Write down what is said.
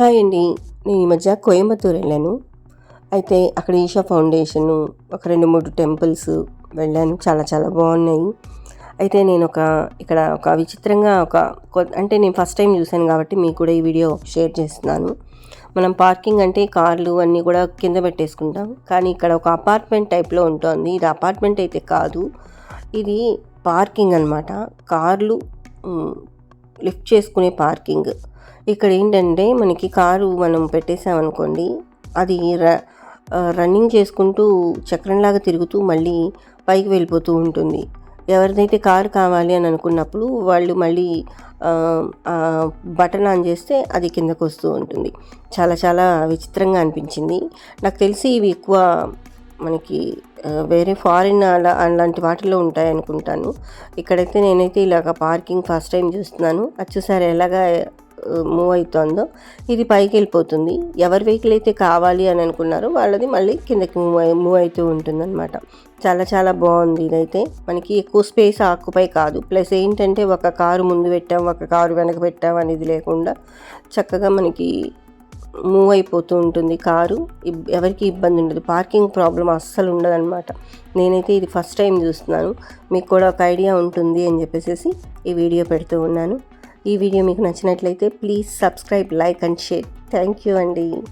Hi అండి. నేను ఈ మధ్య కోయంబత్తూర్ వెళ్ళాను. అయితే అక్కడ ఈషా ఫౌండేషను ఒక రెండు మూడు టెంపుల్స్ వెళ్ళాను. చాలా చాలా బాగున్నాయి. అయితే నేను ఒక ఇక్కడ ఒక విచిత్రంగా ఒక అంటే నేను ఫస్ట్ టైం చూశాను కాబట్టి మీకు కూడా ఈ వీడియో షేర్ చేస్తున్నాను. మనం పార్కింగ్ అంటే కార్లు అన్నీ కూడా కింద పెట్టేసుకుంటాం. కానీ ఇక్కడ ఒక అపార్ట్మెంట్ టైప్లో ఉంటుంది. ఇది అపార్ట్మెంట్ అయితే కాదు. ఇది పార్కింగ్ అనమాట కార్లు లిఫ్ట్ చేసుకునే పార్కింగ్. ఇక్కడ ఏంటంటే మనకి కారు మనం పెట్టేసామనుకోండి అది ర రన్నింగ్ చేసుకుంటూ చక్రంలాగా తిరుగుతూ మళ్ళీ పైకి వెళ్ళిపోతూ ఉంటుంది. ఎవరిదైతే కారు కావాలి అని అనుకున్నప్పుడు వాళ్ళు మళ్ళీ బటన్ ఆన్ చేస్తే అది కిందకు వస్తూ ఉంటుంది. చాలా చాలా విచిత్రంగా అనిపించింది. నాకు తెలిసి ఇవి ఎక్కువ మనకి వేరే ఫారిన్ అలా అలాంటి వాటిలో ఉంటాయి అనుకుంటాను ఇక్కడైతే నేనైతే ఇలాగ పార్కింగ్ ఫస్ట్ టైం చూస్తున్నాను. అది చూసారు ఎలాగా మూవ్ అవుతుందో. ఇది పైకి వెళ్ళిపోతుంది. ఎవరి వెహికల్ అయితే కావాలి అని అనుకున్నారో వాళ్ళది మళ్ళీ కిందకి మూవ్ మూవ్ అవుతూ ఉంటుందన్నమాట. చాలా చాలా బాగుంది ఇదైతే. మనకి ఎక్కువ స్పేస్ ఆక్యుపై కాదు. ప్లస్ ఏంటంటే ఒక కారు ముందు పెట్టాం ఒక కారు వెనక పెట్టాం అనేది లేకుండా చక్కగా మనకి మూవ్ అయిపోతూ ఉంటుంది కారు. ఎవరికి ఇబ్బంది ఉండదు. పార్కింగ్ ప్రాబ్లం అస్సలు ఉండదన్నమాట. నేనైతే ఇది ఫస్ట్ టైం చూస్తున్నాను. మీకు కూడా ఒక ఐడియా ఉంటుంది అని చెప్పేసి ఈ వీడియో పెడుతూ ఉన్నాను. ఈ వీడియో మీకు నచ్చినట్లయితే please subscribe like and share. Thank you అండి.